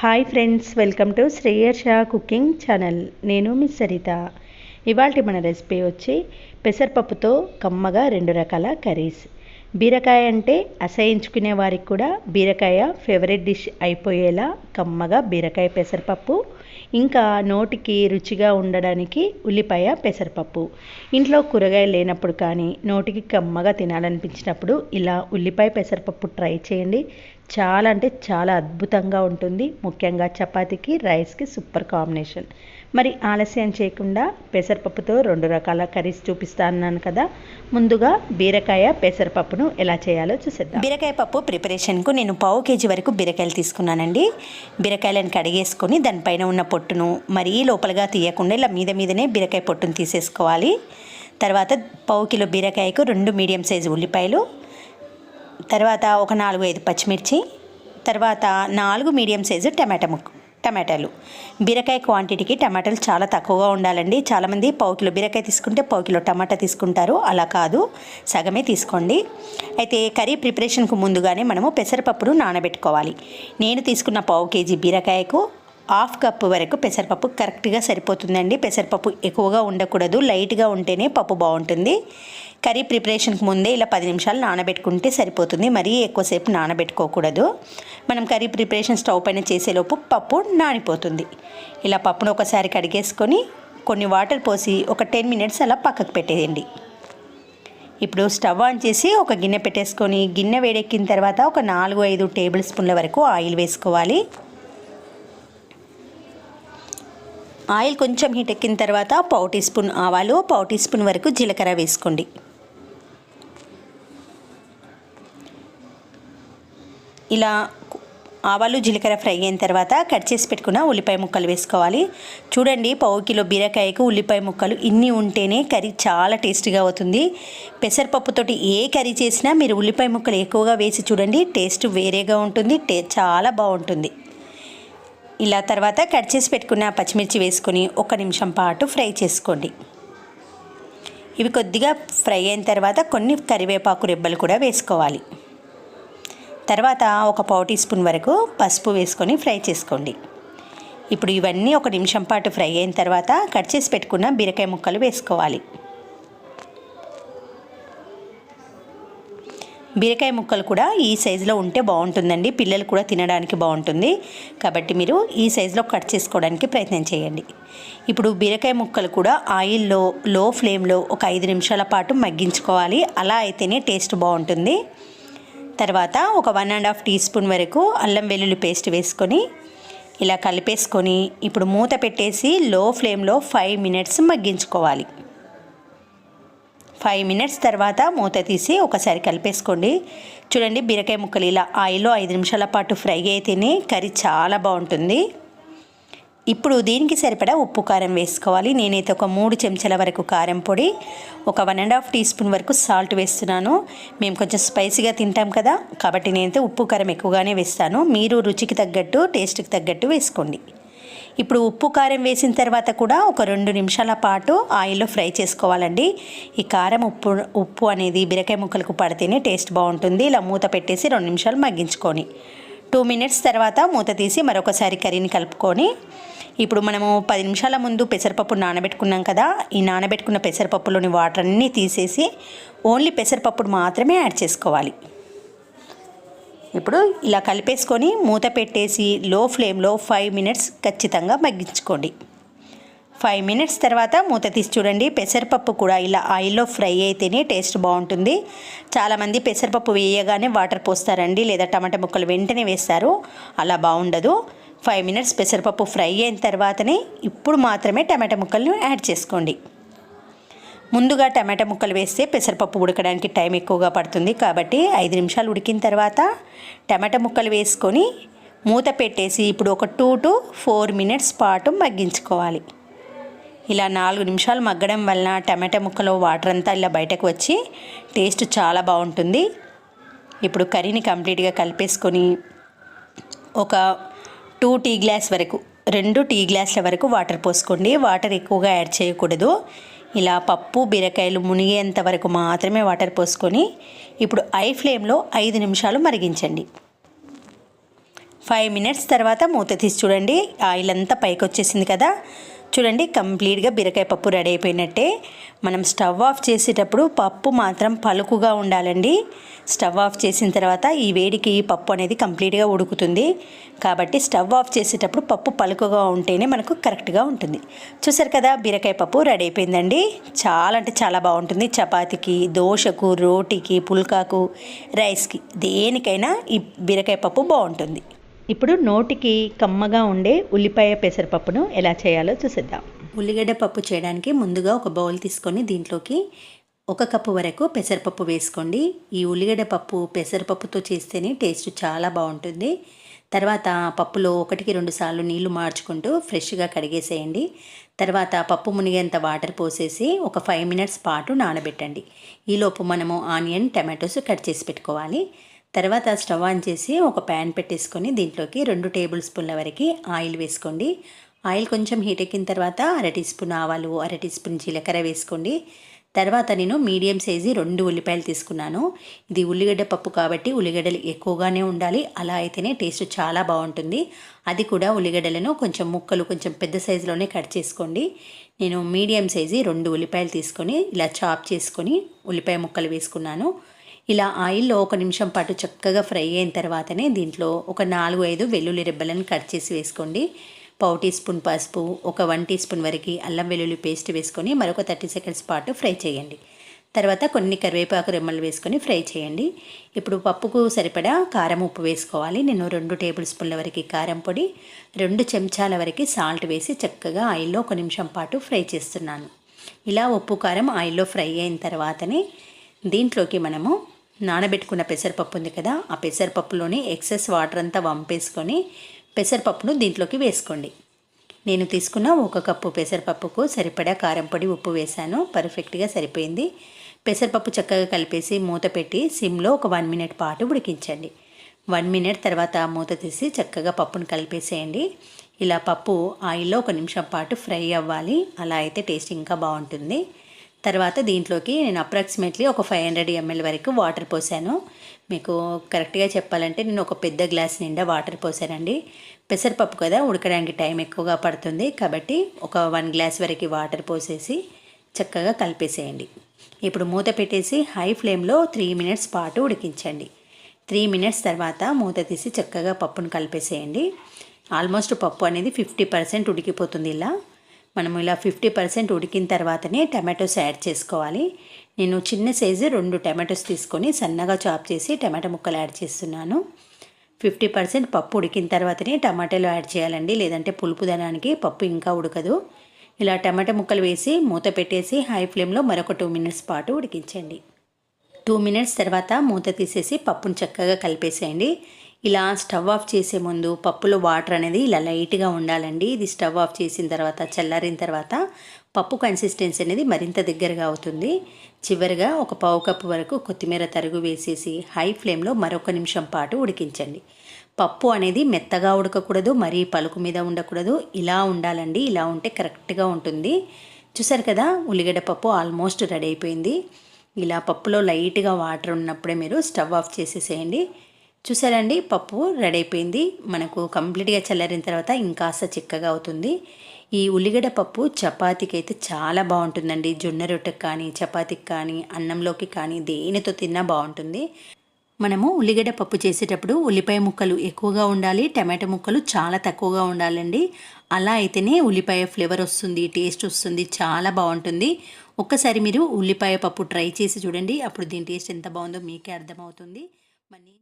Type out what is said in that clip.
Hi friends welcome to Shreyar Shah cooking channel నేను miss Saritha. ఇవాళ మన రెసిపీ వచ్చి పెసరపప్పుతో కమ్మగా రెండు రకాల కర్రీస్ బీరకాయ అంటే అసహించుకునే వారికి కూడా బీరకాయ ఫేవరెట్ డిష్ అయిపోయేలా కమ్మగా బీరకాయ పెసరపప్పు ఇంకా నోటికి రుచిగా ఉండడానికి ఉల్లిపాయ పెసరపప్పు. ఇంట్లో కూరగాయలు లేనప్పుడు కానీ నోటికి కమ్మగా తినాలనిపించినప్పుడు ఇలా ఉల్లిపాయ పెసరపప్పు ట్రై చేయండి. చాలా అంటే చాలా అద్భుతంగా ఉంటుంది. ముఖ్యంగా చపాతీకి రైస్కి సూపర్ కాంబినేషన్. మరి ఆలస్యం చేయకుండా పెసరపప్పుతో రెండు రకాల కర్రీస్ చూపిస్తాను కదా. ముందుగా బీరకాయ పెసరపప్పును ఎలా చేయాలో చూసేద్దాం. బీరకాయ పప్పు ప్రిపరేషన్కు నేను పావు కేజీ వరకు బీరకాయలు తీసుకున్నానండి. బీరకాయలను కడిగేసుకొని దానిపైన ఉన్న పొట్టును మరీ లోపలగా తీయకుండా ఇలా మీద మీదనే బీరకాయ పొట్టును తీసేసుకోవాలి. తర్వాత పావు కిలో బీరకాయకు రెండు మీడియం సైజు ఉల్లిపాయలు తర్వాత ఒక నాలుగు ఐదు పచ్చిమిర్చి తర్వాత నాలుగు మీడియం సైజు టమాటా ముక్క టమాటాలు. బీరకాయ క్వాంటిటీకి టమాటాలు చాలా తక్కువగా ఉండాలండి. చాలామంది పావు కిలో బీరకాయ తీసుకుంటే పావు కిలో టమాటా తీసుకుంటారు. అలా కాదు. సగమే తీసుకోండి. అయితే కర్రీ ప్రిపరేషన్కు ముందుగానే మనము పెసరపప్పును నానబెట్టుకోవాలి. నేను తీసుకున్న పావు కేజీ బీరకాయకు హాఫ్ కప్ వరకు పెసరపప్పు కరెక్ట్గా సరిపోతుందండి. పెసరపప్పు ఎక్కువగా ఉండకూడదు. లైట్గా ఉంటేనే పప్పు బాగుంటుంది. కర్రీ ప్రిపరేషన్కి ముందే ఇలా పది నిమిషాలు నానబెట్టుకుంటే సరిపోతుంది. మరీ ఎక్కువసేపు నానబెట్టుకోకూడదు. మనం కర్రీ ప్రిపరేషన్ స్టవ్ పైన చేసేలోపు పప్పు నానిపోతుంది. ఇలా పప్పును ఒకసారి కడిగేసుకొని కొన్ని వాటర్ పోసి ఒక టెన్ మినిట్స్ అలా పక్కకు పెట్టేయండి. ఇప్పుడు స్టవ్ ఆన్ చేసి ఒక గిన్నె పెట్టేసుకొని గిన్నె వేడెక్కిన తర్వాత ఒక నాలుగు ఐదు టేబుల్ స్పూన్ల వరకు ఆయిల్ వేసుకోవాలి. ఆయిల్ కొంచెం హీట్ ఎక్కిన తర్వాత పావు టీ స్పూన్ ఆవాలు పావు టీ స్పూన్ వరకు జీలకర్ర వేసుకోండి. ఇలా ఆవాలు జీలకర్ర ఫ్రై అయిన తర్వాత కట్ చేసి పెట్టుకున్న ఉల్లిపాయ ముక్కలు వేసుకోవాలి. చూడండి పావు కిలో బీరకాయకు ఉల్లిపాయ ముక్కలు ఇన్ని ఉంటేనే కర్రీ చాలా టేస్టీగా అవుతుంది. పెసరపప్పుతోటి ఏ కర్రీ చేసినా మీరు ఉల్లిపాయ ముక్కలు ఎక్కువగా వేసి చూడండి టేస్ట్ వేరేగా ఉంటుంది టే చాలా బాగుంటుంది. ఇలా తర్వాత కట్ చేసి పెట్టుకున్న పచ్చిమిర్చి వేసుకొని ఒక నిమిషం పాటు ఫ్రై చేసుకోండి. ఇవి కొద్దిగా ఫ్రై అయిన తర్వాత కొన్ని కరివేపాకు రెబ్బలు కూడా వేసుకోవాలి. తర్వాత ఒక పావు టీ స్పూన్ వరకు పసుపు వేసుకొని ఫ్రై చేసుకోండి. ఇప్పుడు ఇవన్నీ ఒక నిమిషం పాటు ఫ్రై అయిన తర్వాత కట్ చేసి పెట్టుకున్న బీరకాయ ముక్కలు వేసుకోవాలి. బీరకాయ ముక్కలు కూడా ఈ సైజులో ఉంటే బాగుంటుందండి. పిల్లలు కూడా తినడానికి బాగుంటుంది. కాబట్టి మీరు ఈ సైజులో కట్ చేసుకోవడానికి ప్రయత్నం చేయండి. ఇప్పుడు బీరకాయ ముక్కలు కూడా ఆయిల్లో లో ఫ్లేమ్లో ఒక ఐదు నిమిషాల పాటు మగ్గించుకోవాలి. అలా అయితేనే టేస్ట్ బాగుంటుంది. తర్వాత ఒక one and half teaspoon వరకు అల్లం వెల్లుల్లి పేస్ట్ వేసుకొని ఇలా కలిపేసుకొని ఇప్పుడు మూత పెట్టేసి లో ఫ్లేమ్లో ఫైవ్ మినిట్స్ మగ్గించుకోవాలి. ఫైవ్ మినిట్స్ తర్వాత మూత తీసి ఒకసారి కలిపేసుకోండి. చూడండి బీరకాయ ముక్కలు ఇలా ఆయిల్లో ఐదు నిమిషాల పాటు ఫ్రై అయితేనే కర్రీ చాలా బాగుంటుంది. ఇప్పుడు దీనికి సరిపడా ఉప్పు కారం వేసుకోవాలి. నేనైతే ఒక మూడు చెంచాల వరకు కారం పొడి ఒక one and half teaspoon వరకు సాల్ట్ వేస్తున్నాను. మేము కొంచెం స్పైసీగా తింటాం కదా కాబట్టి నేనైతే ఉప్పు కారం ఎక్కువగానే వేస్తాను. మీరు రుచికి తగ్గట్టు టేస్ట్కి తగ్గట్టు వేసుకోండి. ఇప్పుడు ఉప్పు కారం వేసిన తర్వాత కూడా ఒక రెండు నిమిషాల పాటు ఆయిల్లో ఫ్రై చేసుకోవాలండి. ఈ కారం ఉప్పు ఉప్పు అనేది బీరకాయ ముక్కలకు పడితేనే టేస్ట్ బాగుంటుంది. ఇలా మూత పెట్టేసి రెండు నిమిషాలు మగ్గించుకొని టూ మినిట్స్ తర్వాత మూత తీసి మరొకసారి కర్రీని కలుపుకొని ఇప్పుడు మనము పది నిమిషాల ముందు పెసరపప్పు నానబెట్టుకున్నాం కదా ఈ నానబెట్టుకున్న పెసరపప్పులోని వాటర్ అన్నీ తీసేసి ఓన్లీ పెసరపప్పును మాత్రమే యాడ్ చేసుకోవాలి. ఇప్పుడు ఇలా కలిపేసుకొని మూత పెట్టేసి లో ఫ్లేమ్లో ఫైవ్ మినిట్స్ ఖచ్చితంగా మగ్గించుకోండి. ఫైవ్ మినిట్స్ తర్వాత మూత తీసి చూడండి పెసరపప్పు కూడా ఇలా ఆయిల్లో ఫ్రై అయితేనే టేస్ట్ బాగుంటుంది. చాలామంది పెసరపప్పు వేయగానే వాటర్ పోస్తారండి లేదా టమాటా ముక్కలు వెంటనే వేస్తారు అలా బాగుండదు. ఫైవ్ మినిట్స్ పెసరపప్పు ఫ్రై అయిన తర్వాతనే ఇప్పుడు మాత్రమే టమాటా ముక్కలను యాడ్ చేసుకోండి. ముందుగా టమాటా ముక్కలు వేస్తే పెసరపప్పు ఉడకడానికి టైం ఎక్కువగా పడుతుంది కాబట్టి ఐదు నిమిషాలు ఉడికిన తర్వాత టమాటా ముక్కలు వేసుకొని మూత పెట్టేసి ఇప్పుడు ఒక టూ టు ఫోర్ మినిట్స్ పాటు మగ్గించుకోవాలి. ఇలా నాలుగు నిమిషాలు మగ్గడం వలన టమాటా ముక్కలో వాటర్ అంతా ఇలా బయటకు వచ్చి టేస్ట్ చాలా బాగుంటుంది. ఇప్పుడు కర్రీని కంప్లీట్గా కలిపేసుకొని ఒక టూ టీ గ్లాస్ వరకు రెండు టీ గ్లాసుల వరకు వాటర్ పోసుకోండి. వాటర్ ఎక్కువగా యాడ్ చేయకూడదు. ఇలా పప్పు బీరకాయలు మునిగేంత వరకు మాత్రమే వాటర్ పోసుకొని ఇప్పుడు ఐ ఫ్లేమ్లో ఐదు నిమిషాలు మరిగించండి. ఫైవ్ మినిట్స్ తర్వాత మూత తీసి చూడండి. ఆయిల్ అంతా పైకి వచ్చేసింది కదా. చూడండి కంప్లీట్గా బీరకాయ పప్పు రెడీ అయిపోయినట్టే. మనం స్టవ్ ఆఫ్ చేసేటప్పుడు పప్పు మాత్రం పలుకుగా ఉండాలండి. స్టవ్ ఆఫ్ చేసిన తర్వాత ఈ వేడికి పప్పు అనేది కంప్లీట్గా ఉడుకుతుంది. కాబట్టి స్టవ్ ఆఫ్ చేసేటప్పుడు పప్పు పలుకుగా ఉంటేనే మనకు కరెక్ట్గా ఉంటుంది. చూసారు కదా బీరకాయ పప్పు రెడీ అయిపోయిందండి. చాలా అంటే చాలా బాగుంటుంది. చపాతీకి దోశకు రోటీకి పుల్కాకు రైస్కి దేనికైనా ఈ బీరకాయ పప్పు బాగుంటుంది. ఇప్పుడు నోటికి కమ్మగా ఉండే ఉల్లిపాయ పెసరపప్పును ఎలా చేయాలో చూసేద్దాం. ఉల్లిగడ్డ పప్పు చేయడానికి ముందుగా ఒక బౌల్ తీసుకొని దీంట్లోకి ఒక కప్పు వరకు పెసరపప్పు వేసుకోండి. ఈ ఉల్లిగడ్డ పప్పు పెసరపప్పుతో చేస్తేనే టేస్ట్ చాలా బాగుంటుంది. తర్వాత పప్పులో ఒకటికి రెండు సార్లు నీళ్ళు మార్చుకుంటూ ఫ్రెష్గా కడిగేసేయండి. తర్వాత పప్పు మునిగేంత వాటర్ పోసేసి ఒక ఫైవ్ మినిట్స్ పాటు నానబెట్టండి. ఈలోపు మనము ఆనియన్ టమాటోస్ కట్ చేసి పెట్టుకోవాలి. తర్వాత స్టవ్ ఆన్ చేసి ఒక ప్యాన్ పెట్టేసుకొని దీంట్లోకి రెండు టేబుల్ స్పూన్ల వరకు ఆయిల్ వేసుకోండి. ఆయిల్ కొంచెం హీట్ ఎక్కిన తర్వాత అర టీ స్పూన్ ఆవాలు అర టీ స్పూన్ జీలకర్ర వేసుకోండి. తర్వాత నేను మీడియం సైజు రెండు ఉల్లిపాయలు తీసుకున్నాను. ఇది ఉల్లిగడ్డ పప్పు కాబట్టి ఉల్లిగడ్డలు ఎక్కువగానే ఉండాలి. అలా అయితేనే టేస్ట్ చాలా బాగుంటుంది. అది కూడా ఉల్లిగడ్డలను కొంచెం ముక్కలు కొంచెం పెద్ద సైజులోనే కట్ చేసుకోండి. నేను మీడియం సైజు రెండు ఉల్లిపాయలు తీసుకొని ఇలా చాప్ చేసుకొని ఉల్లిపాయ ముక్కలు వేసుకున్నాను. ఇలా ఆయిల్లో ఒక నిమిషం పాటు చక్కగా ఫ్రై అయిన తర్వాతనే దీంట్లో ఒక నాలుగు ఐదు వెల్లుల్లి రెబ్బలను కట్ చేసి వేసుకోండి. పావు టీ స్పూన్ పసుపు ఒక వన్ టీ స్పూన్ వరకు అల్లం వెల్లుల్లి పేస్ట్ వేసుకొని మరొక థర్టీ సెకండ్స్ పాటు ఫ్రై చేయండి. తర్వాత కొన్ని కరివేపాకు రెమ్మలు వేసుకొని ఫ్రై చేయండి. ఇప్పుడు పప్పుకు సరిపడా కారం ఉప్పు వేసుకోవాలి. నేను రెండు టేబుల్ స్పూన్ల వరకు కారం పొడి రెండు చెంచాల వరకు సాల్ట్ వేసి చక్కగా ఆయిల్లో ఒక నిమిషం పాటు ఫ్రై చేస్తున్నాను. ఇలా ఉప్పు కారం ఆయిల్లో ఫ్రై అయిన తర్వాతనే దీంట్లోకి మనము నానబెట్టుకున్న పెసరపప్పు ఉంది కదా ఆ పెసరపప్పులోని ఎక్సెస్ వాటర్ అంతా వంపేసుకొని పెసరపప్పును దీంట్లోకి వేసుకోండి. నేను తీసుకున్న ఒక కప్పు పెసరపప్పుకు సరిపడా కారం పొడి ఉప్పు వేశాను. పర్ఫెక్ట్గా సరిపోయింది. పెసరపప్పు చక్కగా కలిపేసి మూత పెట్టి సిమ్లో ఒక వన్ మినిట్ పాటు ఉడికించండి. వన్ మినిట్ తర్వాత మూత తీసి చక్కగా పప్పును కలిపేసేయండి. ఇలా పప్పు ఆయిల్లో ఒక నిమిషం పాటు ఫ్రై అవ్వాలి. అలా అయితే టేస్ట్ ఇంకా బాగుంటుంది. తర్వాత దీంట్లోకి నేను అప్రాక్సిమేట్లీ ఒక ఫైవ్ హండ్రెడ్ ఎంఎల్ వరకు వాటర్ పోసాను. మీకు కరెక్ట్గా చెప్పాలంటే నేను ఒక పెద్ద గ్లాస్ నిండా వాటర్ పోసానండి. పెసరపప్పు కదా ఉడకడానికి టైం ఎక్కువగా పడుతుంది. కాబట్టి ఒక వన్ గ్లాస్ వరకు వాటర్ పోసేసి చక్కగా కలిపేసేయండి. ఇప్పుడు మూత పెట్టేసి హై ఫ్లేమ్లో త్రీ మినిట్స్ పాటు ఉడికించండి. త్రీ మినిట్స్ తర్వాత మూత తీసి చక్కగా పప్పును కలిపేసేయండి. ఆల్మోస్ట్ పప్పు అనేది ఫిఫ్టీ పర్సెంట్ ఉడికిపోతుంది ఇలా. మనము ఇలా ఫిఫ్టీ పర్సెంట్ ఉడికిన తర్వాతనే టమాటోస్ యాడ్ చేసుకోవాలి. నేను చిన్న సైజు రెండు టమాటోస్ తీసుకొని సన్నగా చాప్ చేసి టమాటా ముక్కలు యాడ్ చేస్తున్నాను. ఫిఫ్టీ పర్సెంట్ పప్పు ఉడికిన తర్వాతనే టమాటాలు యాడ్ చేయాలండి. లేదంటే పులుపు దనానికి పప్పు ఇంకా ఉడకదు. ఇలా టమాటా ముక్కలు వేసి మూత పెట్టేసి హై ఫ్లేమ్లో మరొక టూ మినిట్స్ పాటు ఉడికించండి. టూ మినిట్స్ తర్వాత మూత తీసేసి పప్పును చక్కగా కలిపేసేయండి. ఇలా స్టవ్ ఆఫ్ చేసే ముందు పప్పులో వాటర్ అనేది ఇలా లైట్గా ఉండాలండి. ఇది స్టవ్ ఆఫ్ చేసిన తర్వాత చల్లారిన తర్వాత పప్పు కన్సిస్టెన్సీ అనేది మరింత దగ్గరగా అవుతుంది. చివరిగా ఒక పావు కప్పు వరకు కొత్తిమీర తరుగు వేసేసి హై ఫ్లేమ్లో మరొక నిమిషం పాటు ఉడికించండి. పప్పు అనేది మెత్తగా ఉడకకూడదు మరీ పలుకు మీద ఉండకూడదు. ఇలా ఉండాలండి. ఇలా ఉంటే కరెక్ట్గా ఉంటుంది. చూసారు కదా ఉల్లిగడ్డ పప్పు ఆల్మోస్ట్ రెడీ అయిపోయింది. ఇలా పప్పులో లైట్గా వాటర్ ఉన్నప్పుడే మీరు స్టవ్ ఆఫ్ చేసేసేయండి. చూసారండి పప్పు రెడీ అయిపోయింది మనకు కంప్లీట్గా చల్లారిన తర్వాత ఇంకాస్త చిక్కగా అవుతుంది. ఈ ఉల్లిగడ్డ పప్పు చపాతీకి అయితే చాలా బాగుంటుందండి. జొన్న రొట్టెకి కానీ చపాతీకి కానీ అన్నంలోకి కానీ దేనితో తిన్నా బాగుంటుంది. మనము ఉల్లిగడ్డ పప్పు చేసేటప్పుడు ఉల్లిపాయ ముక్కలు ఎక్కువగా ఉండాలి టమాటో ముక్కలు చాలా తక్కువగా ఉండాలండి. అలా అయితేనే ఉల్లిపాయ ఫ్లేవర్ వస్తుంది టేస్ట్ వస్తుంది చాలా బాగుంటుంది. ఒక్కసారి మీరు ఉల్లిపాయ పప్పు ట్రై చేసి చూడండి. అప్పుడు దీని టేస్ట్ ఎంత బాగుందో మీకే అర్థమవుతుంది. మనీ